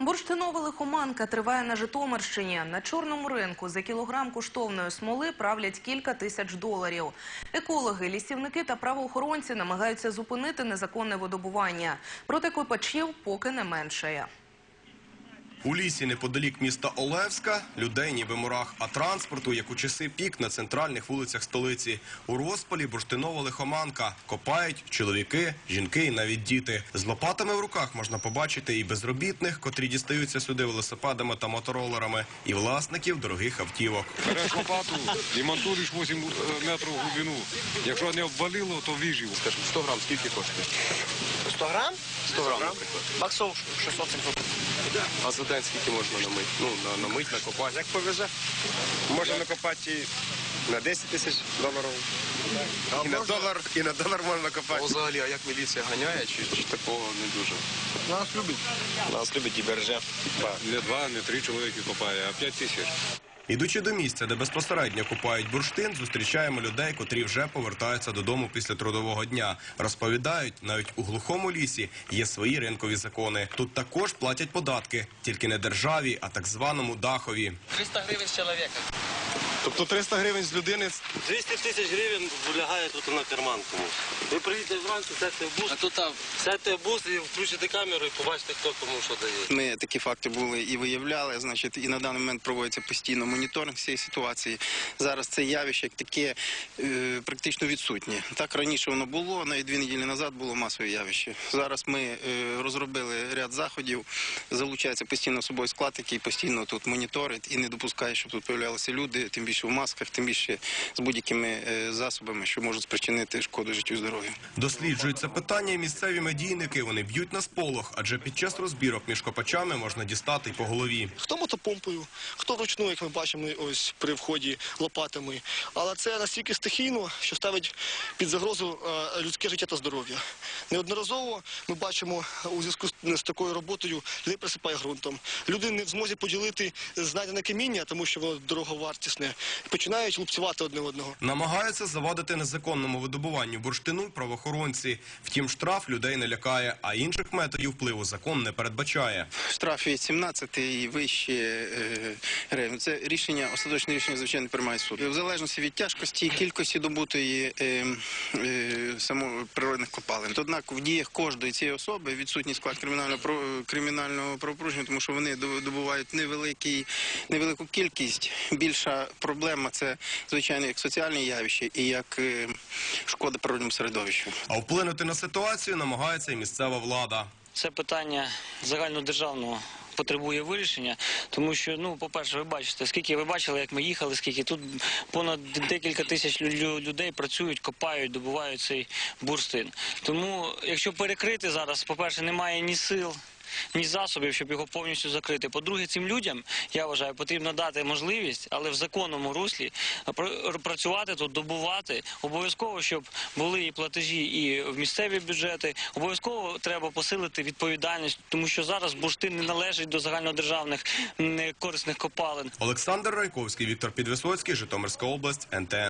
Бурштинова лихоманка триває на Житомирщині. На чорному ринку за кілограм коштовної смоли правлять кілька тисяч доларів. Екологи, лісівники та правоохоронці намагаються зупинити незаконне видобування. Проте копачів поки не меншає. У лісі неподалік міста Олевська людей ніби мурах, а транспорту, як у часи пік на центральних вулицях столиці. У розпалі бурштинова лихоманка. Копають чоловіки, жінки і навіть діти. З лопатами в руках можна побачити і безробітних, котрі дістаються сюди велосипедами та моторолерами, і власників дорогих автівок. Береш лопату і монтуєш 8 метрів глибину. Якщо не обвалило, то вижив. Скажімо, 100 грам скільки коштує? 100 грам? 100 грам, наприклад. Баксов 600 700. А за день скільки можна намити? Ну, на, намить, накопати. Як повезе, можна накопати і на 10 тисяч доларів. І на долар, і на долар можна А копати. взагалі, а як міліція ганяє, чи, чи такого не дуже? Нас любить. Нас любить і береже. Не два, не три чоловіки копає, а п'ять тисяч. Ідучи до місця, де безпосередньо купають бурштин, зустрічаємо людей, котрі вже повертаються додому після трудового дня. Розповідають, навіть у глухому лісі є свої ринкові закони. Тут також платять податки, тільки не державі, а так званому дахові. 300 гривень з чоловіка. Тобто 300 гривень з людини 200 тисяч гривень вилягає тут на карман комусь. Ви приїдете вранці, сядьте в бус, А тут а, сядьте в бус і включите камеру і побачите, хто кому що дає. Ми такі факти були і виявляли. Значить, і на даний момент проводиться постійно моніторинг цієї ситуації. Зараз це явище таке е, практично відсутнє. Так раніше воно було, навіть дві неділі назад було масове явище. Зараз ми е, розробили ряд заходів. Залучається постійно собою склад, який постійно тут моніторить і не допускає, щоб тут появлялися люди, тим більше в масках, тим більше з будь-якими е, засобами, що можуть спричинити шкоду життю і здоров'ю. Досліджують це питання місцеві медійники. Вони б'ють на сполох, адже під час розбірок між копачами можна дістати й по голові. Хто мотопомпою, хто вручну, як ми бачимо, ось при вході лопатами. Але це настільки стихійно, що ставить під загрозу е, людське життя та здоров'я. Неодноразово ми бачимо у зв'язку з- з такою роботою людей присипає ґрунтом. Люди не в змозі поділити знайдене каміння, тому що воно дороговартісне, і починають лупцювати одне одного. Намагаються завадити незаконному видобуванню бурштину правоохоронці. Втім, штраф людей не лякає, а інших методів впливу закон не передбачає. Штраф від 17 і вище е, гривень. Це рішення, остаточне рішення, звичайно, приймає суд. В залежності від тяжкості і кількості добутої е, е, само природних копалин. Однак в діях кожної цієї особи відсутній склад кримінального про- кримінального правопорушення, тому що вони добувають невеликий, невелику кількість. Більша проблема це звичайно як соціальне явище і як е, шкода природному середовищу. А вплинути на ситуацію намагається і місцева влада. Це питання загальнодержавного потребує вирішення, тому що, ну, по-перше, ви бачите, скільки ви бачили, як ми їхали, скільки тут понад декілька тисяч лю- лю- людей працюють, копають, добувають цей бурштин. Тому, якщо перекрити зараз, по-перше, немає ні сил. Ні засобів, щоб його повністю закрити. По-друге, цим людям я вважаю, потрібно дати можливість, але в законному руслі пр- працювати тут, добувати. Обов'язково, щоб були і платежі, і в місцеві бюджети. Обов'язково треба посилити відповідальність, тому що зараз бурштин не належить до загальнодержавних корисних копалин. Олександр Райковський, Віктор Підвисоцький, Житомирська область, НТН.